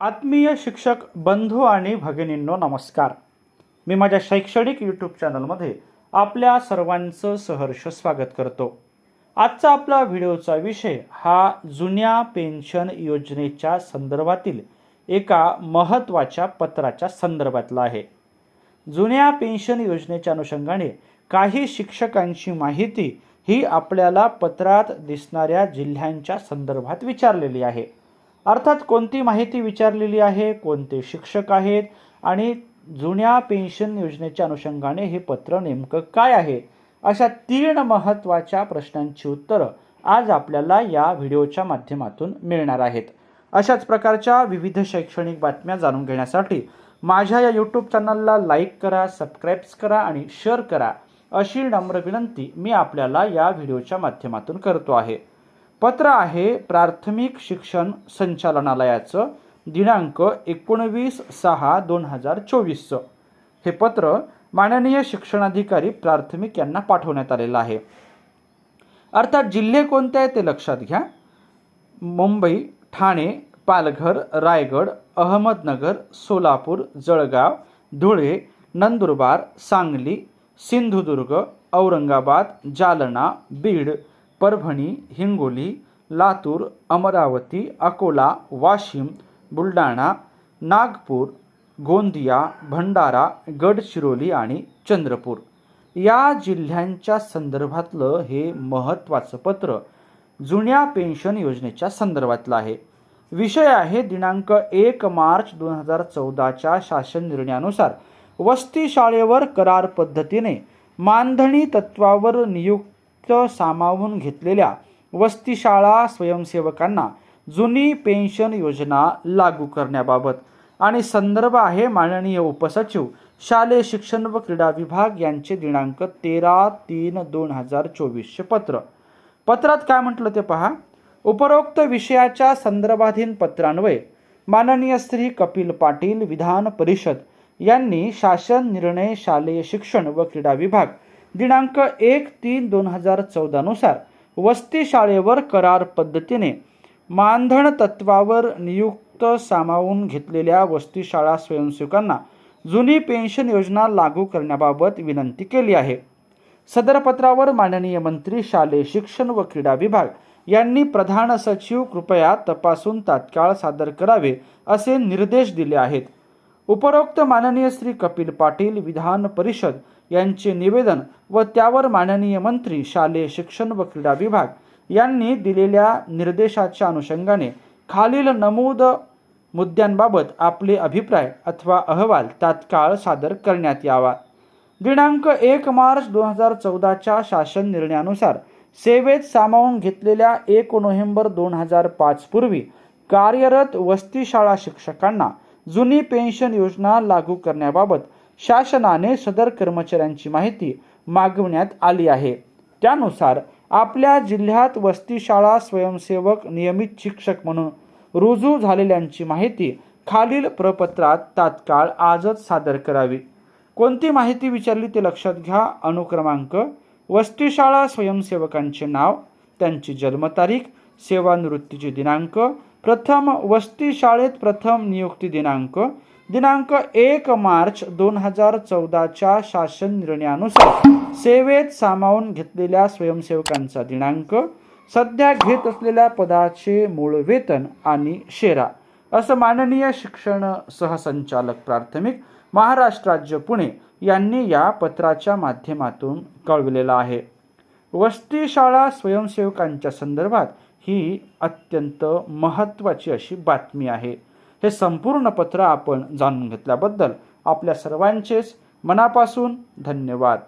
आत्मीय शिक्षक बंधू आणि भगिनींनो नमस्कार. मी माझ्या शैक्षणिक यूट्यूब चॅनलमध्ये आपल्या सर्वांचं सहर्ष स्वागत करतो. आजचा आपला व्हिडिओचा विषय हा जुन्या पेन्शन योजनेच्या संदर्भातील एका महत्त्वाच्या पत्राच्या संदर्भातला आहे. जुन्या पेन्शन योजनेच्या अनुषंगाने काही शिक्षकांची माहिती ही आपल्याला पत्रात दिसणाऱ्या जिल्ह्यांच्या संदर्भात विचारलेली आहे. अर्थात कोणती माहिती विचारलेली आहे कोणते शिक्षक आहेत आणि जुन्या पेन्शन योजनेच्या अनुषंगाने हे पत्र नेमकं काय आहे? अशा तीन महत्त्वाच्या प्रश्नांची उत्तरं आज आपल्याला या व्हिडिओच्या माध्यमातून मिळणार आहेत. अशाच प्रकारच्या विविध शैक्षणिक बातम्या जाणून घेण्यासाठी माझ्या या यूट्यूब चॅनलला लाईक करा सबस्क्राईब्स करा आणि शेअर करा अशी नम्र विनंती मी आपल्याला या व्हिडिओच्या माध्यमातून करतो आहे. पत्र आहे प्राथमिक शिक्षण संचालनालयाचं दिनांक एकोणवीस सहा दोन हजार चोवीसचं. हे पत्र माननीय शिक्षणाधिकारी प्राथमिक यांना पाठवण्यात आलेलं आहे. अर्थात जिल्हे कोणते आहेत ते लक्षात घ्या. मुंबई ठाणे पालघर रायगड अहमदनगर सोलापूर जळगाव धुळे नंदुरबार सांगली सिंधुदुर्ग औरंगाबाद जालना बीड परभणी हिंगोली लातूर अमरावती अकोला वाशिम बुलढाणा नागपूर गोंदिया भंडारा गडचिरोली आणि चंद्रपूर. या जिल्ह्यांच्या संदर्भातलं हे महत्त्वाचं पत्र जुन्या पेन्शन योजनेच्या संदर्भातलं आहे. विषय आहे दिनांक एक मार्च दोन हजार चौदाच्या शासन निर्णयानुसार वस्ती शाळेवर करार पद्धतीने मानधनी तत्वावर नियुक्त सामावून घेतलेल्या वस्तीशाळा स्वयंसेवकांना जुनी पेन्शन योजना लागू करण्याबाबत. आणि संदर्भ आहे माननीय उपसचिव शालेय शिक्षण व क्रीडा विभाग यांचे दिनांक तेरा तीन दोन हजार चोवीसचे पत्र. पत्रात काय म्हटलं ते पहा. उपरोक्त विषयाच्या संदर्भाधीन पत्रान्वये माननीय श्री कपिल पाटील विधान परिषद यांनी शासन निर्णय शालेय शिक्षण व क्रीडा विभाग दिनांक एक तीन दोन हजार चौदानुसार वस्ती शाळेवर करार पद्धतीने मानधन तत्वावर नियुक्त सामावून घेतलेल्या वस्ती शाळा स्वयंसेवकांना जुनी पेन्शन योजना लागू करण्याबाबत विनंती केली आहे. सदर पत्रावर माननीय मंत्री शालेय शिक्षण व क्रीडा विभाग यांनी प्रधान सचिव कृपया तपासून तात्काळ सादर करावे असे निर्देश दिले आहेत. उपरोक्त माननीय श्री कपिल पाटील विधान परिषद यांचे निवेदन व त्यावर माननीय मंत्री शालेय शिक्षण व क्रीडा विभाग यांनी दिलेल्या निर्देशाच्या अनुषंगाने खालील नमूद मुद्द्यांबाबत आपले अभिप्राय अथवा अहवाल तात्काळ सादर करण्यात यावा. दिनांक एक मार्च दोन हजार चौदाच्या शासन निर्णयानुसार सेवेत सामावून घेतलेल्या एक नोव्हेंबर दोन हजार पाच पूर्वी कार्यरत वस्ती शाळा शिक्षकांना जुनी पेन्शन योजना लागू करण्याबाबत शासनाने सदर कर्मचाऱ्यांची माहिती मागवण्यात आली आहे. त्यानुसार आपल्या जिल्ह्यात वस्ती शाळा स्वयंसेवक नियमित शिक्षक म्हणून रुजू झालेल्यांची माहिती खालील प्रपत्रात तात्काळ आजच सादर करावी. कोणती माहिती विचारली ते लक्षात घ्या. अनुक्रमांक वस्तीशाळा स्वयंसेवकांचे नाव त्यांची जन्मतारीख सेवानिवृत्तीचे दिनांक प्रथम वस्ती शाळेत प्रथम नियुक्ती दिनांक दिनांक एक मार्च दोन हजार चौदाच्या शासन निर्णयानुसार सेवेत सामावून घेतलेल्या स्वयंसेवकांचा दिनांक सध्या घेत असलेल्या पदाचे मूळ वेतन आणि शेरा. असं माननीय शिक्षण सहसंचालक प्राथमिक महाराष्ट्र राज्य पुणे यांनी या पत्राच्या माध्यमातून कळविलेलं आहे. वस्ती शाळा स्वयंसेवकांच्या संदर्भात ही अत्यंत महत्त्वाची अशी बातमी आहे. हे संपूर्ण पत्र आपण जाणून घेतल्याबद्दल आपल्या सर्वांचेच मनापासून धन्यवाद.